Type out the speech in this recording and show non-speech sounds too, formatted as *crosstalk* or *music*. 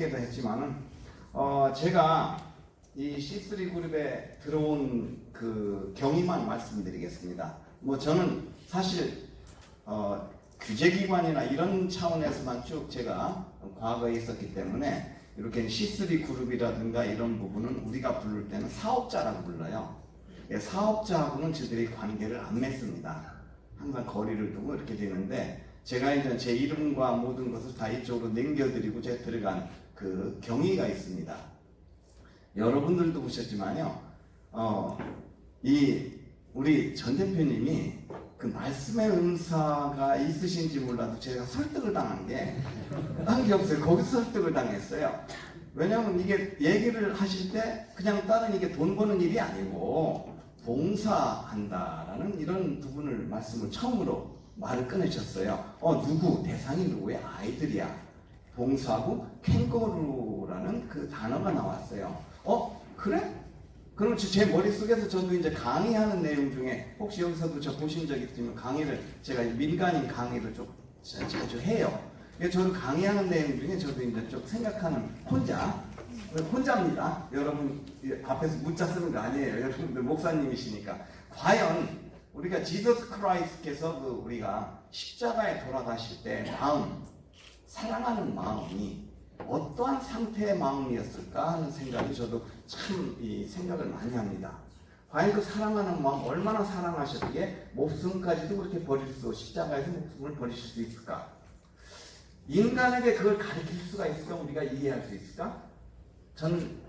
하기도 했지만은 어 제가 이 C3 그룹에 들어온 그 경위만 말씀드리겠습니다. 뭐 저는 사실 어 규제기관이나 이런 차원에서만 쭉 제가 과거에 있었기 때문에 이렇게 C3 그룹이라든가 이런 부분은 우리가 부를 때는 사업자라고 불러요. 예, 사업자하고는 저들이 관계를 안 맺습니다. 항상 거리를 두고 이렇게 되는데 제가 이제 제 이름과 모든 것을 다 이쪽으로 남겨드리고 제가 들어간 그 경위가 있습니다. 여러분들도 보셨지만요, 어, 이 우리 전 대표님이 그 말씀의 은사가 있으신지 몰라도 제가 설득을 당한 게 딴 게 없어요. 거기서 설득을 당했어요. 왜냐하면 이게 얘기를 하실 때 그냥 다른 이게 돈 버는 일이 아니고 봉사한다라는 이런 부분을 말씀을 처음으로 말을 꺼내셨어요. 어 누구 대상이 누구야 아이들이야. 봉사하고 캥거루라는 그 단어가 나왔어요. 어 그래? 그럼 제- 제 머릿속에서 저도 이제 강의하는 내용 중에 혹시 여기서도 저 보신 적 있으면 강의를 제가 민간인 강의를 좀 자- 자주 해요. 그래서 저도 강의하는 내용 중에 저도 이제 좀 생각하는 혼자 혼자입니다. 여러분 이 앞에서 문자 쓰는 거 아니에요. *laughs* 여러분들 목사님이시니까 과연 우리가 지저스 크라이스트께서 그 우리가 십자가에 돌아가실 때 마음 사랑하는 마음이 어떠한 상태의 마음이었을까 하는 생각이 저도 참 이 생각을 많이 합니다. 과연 그 사랑하는 마음 얼마나 사랑하셨기에 목숨까지도 그렇게 버릴 수 십자가에서 목숨을 버리실 수 있을까? 인간에게 그걸 가르칠 수가 있을까? 우리가 이해할 수 있을까? 저는